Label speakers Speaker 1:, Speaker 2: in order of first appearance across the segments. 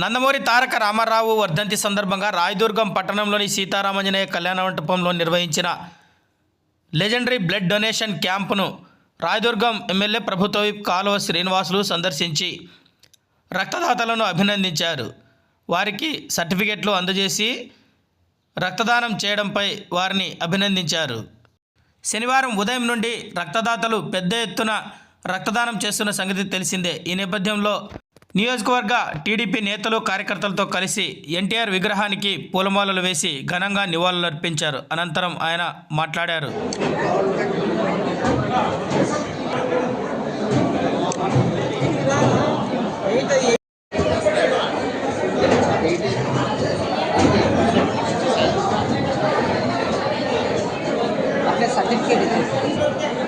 Speaker 1: నందమూరి తారక రామారావు వర్ధంతి సందర్భంగా రాయదుర్గం పట్టణంలోని సీతారామంజనేయ కళ్యాణ మంటపంలో నిర్వహించిన లెజెండరీ బ్లడ్ డొనేషన్ క్యాంపును రాయదుర్గం ఎమ్మెల్యే ప్రభుత్వ కాలువ శ్రీనివాసులు సందర్శించి రక్తదాతలను అభినందించారు. వారికి సర్టిఫికెట్లు అందజేసి రక్తదానం చేయడంపై వారిని అభినందించారు. శనివారం ఉదయం నుండి రక్తదాతలు పెద్ద ఎత్తున రక్తదానం చేస్తున్న సంగతి తెలిసిందే. ఈ నేపథ్యంలో నియోజకవర్గ టీడీపీ నేతలు కార్యకర్తలతో కలిసి ఎన్టీఆర్ విగ్రహానికి పూలమాలలు వేసి ఘనంగా నివాళులర్పించారు. అనంతరం ఆయన మాట్లాడారు.
Speaker 2: సర్టిఫికేట్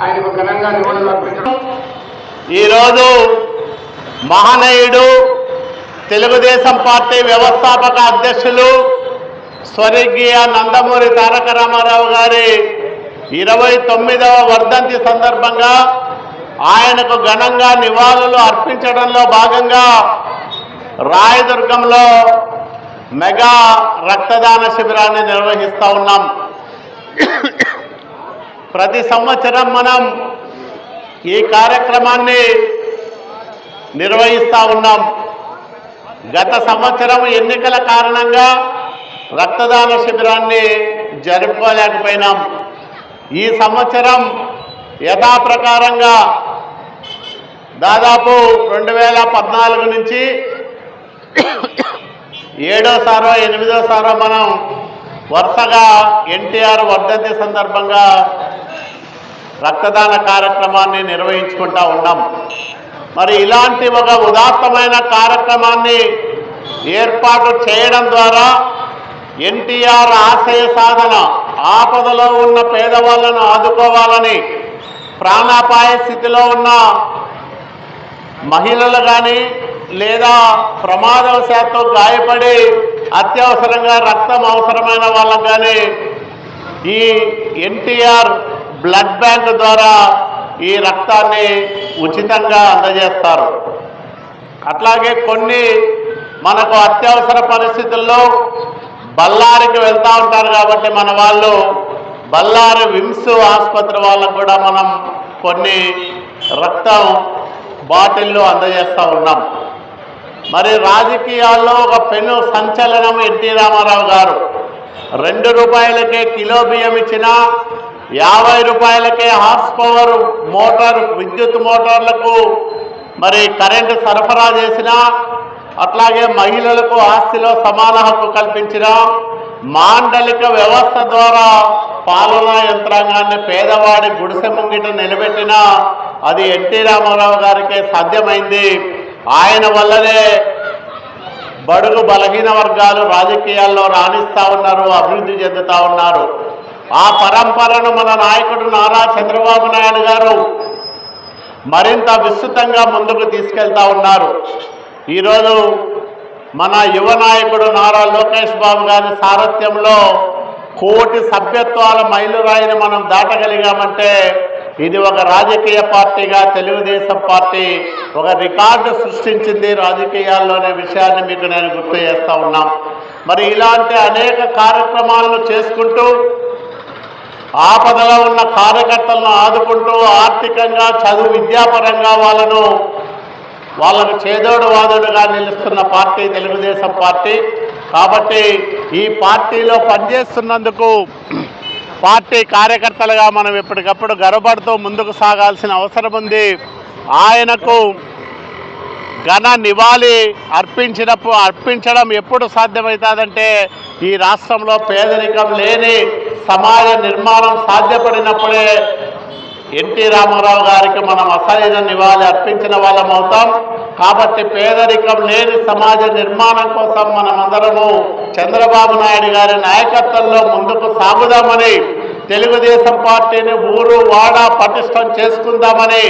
Speaker 2: ఆయనకు ఘనంగా నివాళులు అర్పించడం ఈరోజు మహనీయుడు తెలుగుదేశం పార్టీ వ్యవస్థాపక అధ్యక్షులు స్వర్గీయ నందమూరి తారక రామారావు గారి ఇరవై తొమ్మిదవ వర్ధంతి సందర్భంగా ఆయనకు ఘనంగా నివాళులు అర్పించడంలో భాగంగా రాయదుర్గంలో మెగా రక్తదాన శిబిరాన్ని నిర్వహిస్తూ ఉన్నాం. ప్రతి సంవత్సరం మనం ఈ కార్యక్రమాన్ని నిర్వహిస్తూ ఉన్నాం. గత సంవత్సరం ఎన్నికల కారణంగా రక్తదాన శిబిరాన్ని జరుపుకోలేకపోయినాం. ఈ సంవత్సరం యథాప్రకారంగా దాదాపు రెండు వేల పద్నాలుగు నుంచి ఏడోసారో ఎనిమిదోసారో మనం వరుసగా ఎన్టీఆర్ వర్ధంతి సందర్భంగా రక్తదాన కార్యక్రమాన్ని నిర్వహించుకుంటా ఉన్నాం. మరి ఇలాంటి ఒక ఉదాత్తమైన కార్యక్రమాన్ని ఏర్పాటు చేయడం ద్వారా ఎన్టీఆర్ ఆశయ సాధన ఆపదలో ఉన్న పేదవాళ్ళను ఆదుకోవాలని ప్రాణాపాయ స్థితిలో ఉన్న మహిళలు కానీ లేదా ప్రమాదవశాత్తు గాయపడి అత్యవసరంగా రక్తం అవసరమైన వాళ్ళకు కానీ ఈ ఎన్టీఆర్ బ్లడ్ బ్యాంక్ ద్వారా ఈ రక్తాన్ని ఉచితంగా అందజేస్తారు. అట్లాగే కొన్ని మనకు అత్యవసర పరిస్థితుల్లో బళ్ళారికి వెళ్తూ ఉంటారు కాబట్టి మన వాళ్ళు బళ్ళారి విమ్స్ ఆసుపత్రి వాళ్ళకు కూడా మనం కొన్ని రక్తం బాటిల్లో అందజేస్తూ ఉన్నాం. మరి రాజకీయాల్లో ఒక పెను సంచలనం ఎన్టీ రామారావు గారు. రెండు రూపాయలకే కిలో బియ్యం ఇచ్చిన యాభై రూపాయలకే హార్స్ పవర్ మోటార్ విద్యుత్ మోటార్లకు మరి కరెంటు సరఫరా చేసిన అట్లాగే మహిళలకు ఆస్తిలో సమాన హక్కు కల్పించిన మాండలిక వ్యవస్థ ద్వారా పాలనా యంత్రాంగాన్ని పేదవాడి గుడిసె ముంగిట నిలబెట్టిన అది ఎన్టీ రామారావు గారికే సాధ్యమైంది. ఆయన వల్లనే బడుగు బలహీన వర్గాలు రాజకీయాల్లో రాణిస్తూ ఉన్నారు అభివృద్ధి చెందుతూ ఉన్నారు. ఆ పరంపరను మన నాయకుడు నారా చంద్రబాబు నాయుడు గారు మరింత విస్తృతంగా ముందుకు తీసుకెళ్తా ఉన్నారు. ఈరోజు మన యువ నాయకుడు నారా లోకేష్ బాబు గారి సారథ్యంలో కోటి సభ్యత్వాల మైలురాయిని మనం దాటగలిగామంటే ఇది ఒక రాజకీయ పార్టీగా తెలుగుదేశం పార్టీ ఒక రికార్డు సృష్టించింది రాజకీయాల్లోనే విషయాన్ని మీకు నేను గుర్తు చేస్తా ఉన్నాం. మరి ఇలాంటి అనేక కార్యక్రమాలను చేసుకుంటూ ఆపదలో ఉన్న కార్యకర్తలను ఆదుకుంటూ ఆర్థికంగా చదువు విద్యాపరంగా వాళ్ళను వాళ్ళకు చేదోడు వాదోడుగా నిలుస్తున్న పార్టీ తెలుగుదేశం పార్టీ. కాబట్టి ఈ పార్టీలో పనిచేస్తున్నందుకు పార్టీ కార్యకర్తలుగా మనం ఎప్పటికప్పుడు గర్వపడుతూ ముందుకు సాగాల్సిన అవసరం ఉంది. ఆయనకు ఘన నివాళి అర్పించినప్పుడు అర్పించడం ఎప్పుడు సాధ్యమవుతుందంటే ఈ రాష్ట్రంలో పేదరికం లేని సమాజ నిర్మాణం సాధ్యపడినప్పుడే ఎన్టీ రామారావు గారికి మనం అసలైన నివాళి అర్పించిన వాళ్ళం అవుతాం. కాబట్టి పేదరికం లేని సమాజ నిర్మాణం కోసం మనం అందరము చంద్రబాబు నాయుడు గారి నాయకత్వంలో ముందుకు సాగుదామని తెలుగుదేశం పార్టీని ఊరు వాడ పటిష్టం చేసుకుందామని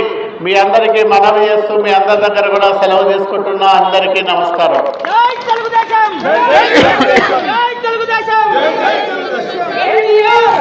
Speaker 2: మీ అందరికీ మనవి చేస్తూ మీ అందరి దగ్గర కూడా సెలవు తీసుకుంటున్నా. అందరికీ నమస్కారం.
Speaker 3: జై తెలుగుదేశం! జై తెలుగుదేశం! ఎన్టీఆర్